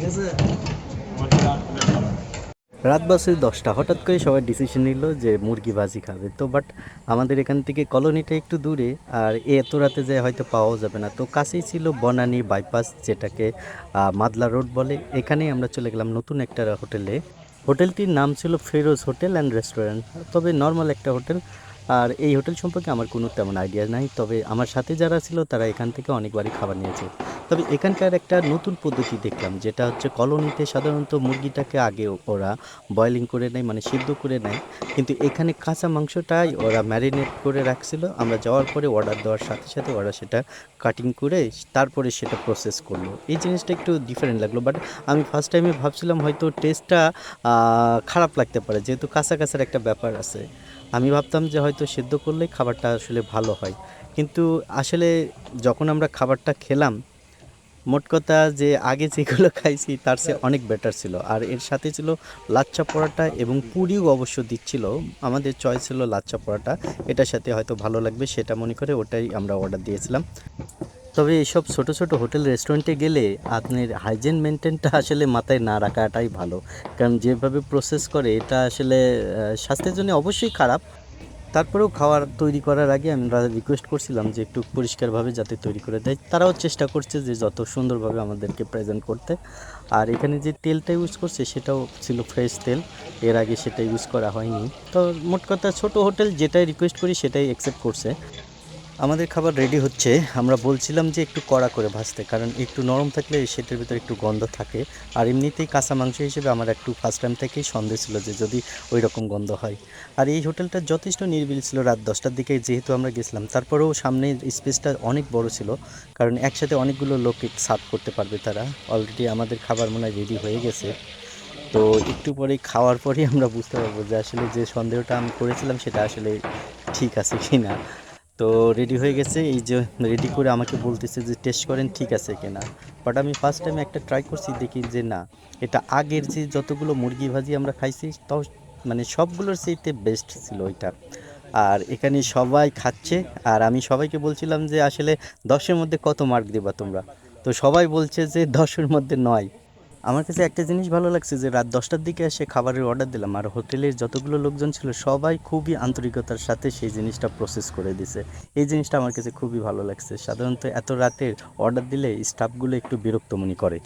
ঠিক আছে রাত বাসে দশটা, হঠাৎ করে সবাই ডিসিশন নিল যে মুরগি ভাজি খাবে। তো বাট আমাদের এখান থেকে কলোনিটা একটু দূরে, আর এত রাতে যে হয়তো পাওয়াও যাবে না। তো কাছেই ছিল বনানি বাইপাস যেটাকে মাদলা রোড বলে। এখানেই আমরা চলে গেলাম নতুন একটা হোটেলে। হোটেলটির নাম ছিল ফেরোজ হোটেল অ্যান্ড রেস্টুরেন্ট। তবে নর্মাল একটা হোটেল, আর এই হোটেল সম্পর্কে আমার কোনো তেমন আইডিয়া নাই। তবে আমার সাথে যারা ছিল তারা এখান থেকে অনেকবারই খাবার নিয়েছে। তবে এখানকার একটা নতুন পদ্ধতি দেখলাম, যেটা হচ্ছে কলোনিতে সাধারণত মুরগিটাকে আগে ওরা বয়লিং করে নেয় মানে সিদ্ধ করে নেয়। কিন্তু এখানে কাঁচা মাংসটাই ওরা ম্যারিনেট করে রাখছিল। আমরা যাওয়ার পরে অর্ডার দেওয়ার সাথে সাথে ওরা সেটা কাটিং করে তারপরে সেটা প্রসেস করল। এই জিনিসটা একটু ডিফারেন্ট লাগল বাট আমি ফার্স্ট টাইমে ভাবছিলাম হয়তো টেস্টটা খারাপ লাগতে পারে, যেহেতু কাঁচা কাঁচার একটা ব্যাপার আছে। আমি ভাবতাম যে হয়তো সেদ্ধ করলে খাবারটা আসলে ভালো হয়। কিন্তু আসলে যখন আমরা খাবারটা খেলাম মোট কথা যে আগে যেগুলো খাইছি, তার চেয়ে অনেক বেটার ছিল। আর এর সাথে ছিল লাচ্চা পরোটা এবং পুরিও অবশ্য দিচ্ছিল। আমাদের চয়েস ছিল লাচ্চা পরোটা। এটার সাথে হয়তো ভালো লাগবে, সেটা মনে করে ওটাই আমরা অর্ডার দিয়েছিলাম। তবে এইসব ছোট ছোট হোটেল রেস্টুরেন্টে গেলে আপনার হাইজেন মেনটেনটা আসলে মাথায় না রাখাটাই ভালো। কারণ যেভাবে প্রসেস করে, এটা আসলে স্বাস্থ্যের জন্য অবশ্যই খারাপ। তারপরেও খাওয়ার তৈরি করার আগে আমরা রিকোয়েস্ট করছিলাম যে একটু পরিষ্কারভাবে যাতে তৈরি করে দেয়। তারাও চেষ্টা করছে যে যত সুন্দরভাবে আমাদেরকে প্রেজেন্ট করতে। আর এখানে যে তেলটা ইউজ করছে সেটাও ছিল ফ্রেশ তেল। এর আগে সেটা ইউজ করা হয়নি। তো মোট কথা ছোটো হোটেল যেটাই রিকোয়েস্ট করি সেটাই অ্যাকসেপ্ট করছে। আমাদের খাবার রেডি হচ্ছে। আমরা বলছিলাম যে একটু কড়া করে ভাজতে, কারণ একটু নরম থাকলে সেটার ভিতরে একটু গন্ধ থাকে। আর এমনিতেই কাঁচা মাংস হিসেবে আমার একটু ফার্স্ট টাইম থেকেই সন্দেহ ছিল যে যদি ওই রকম গন্ধ হয়। আর এই হোটেলটা যথেষ্ট নিরিবিলি ছিল রাত দশটার দিকে, যেহেতু আমরা গেছিলাম। তারপরেও সামনে স্পেসটা অনেক বড় ছিল, কারণ একসাথে অনেকগুলো লোককে সার্ভ করতে পারবে তারা। অলরেডি আমাদের খাবার মনে হয় রেডি হয়ে গেছে। তো একটু পরে খাওয়ার পরেই আমরা বুঝতে পারব যে আসলে যে সন্দেহটা আমি করেছিলাম সেটা আসলে ঠিক আছে কি না তো রেডি হয়ে গেছে। এই যে রেডি করে আমাকে বলতেছে যে টেস্ট করেন, ঠিক আছে কিনা বাট আমি ফার্স্ট টাইম একটা ট্রাই করছি, দেখি যে না, এটা আগের যে যতগুলো মুরগি ভাজি আমরা খাইছি, তাও মানে সবগুলোর সেইতে বেস্ট ছিল ওইটা। আর এখানে সবাই খাচ্ছে, আর আমি সবাইকে বলছিলাম যে, আসলে দশের মধ্যে কত মার্ক দেবা তোমরা? তো সবাই বলছে যে, দশের মধ্যে নয়। আমার কাছে একটা জিনিস ভালো লাগছে যে রাত দশটার দিকে এসে খাবারের অর্ডার দিলাম আর হোটেলের যতগুলো লোকজন ছিল সবাই খুবই আন্তরিকতার সাথে সেই জিনিসটা প্রসেস করে দিছে। এই জিনিসটা আমার কাছে খুবই ভালো লাগছে। সাধারণত এত রাতের অর্ডার দিলে স্টাফগুলো একটু বিরক্ত মনে করে।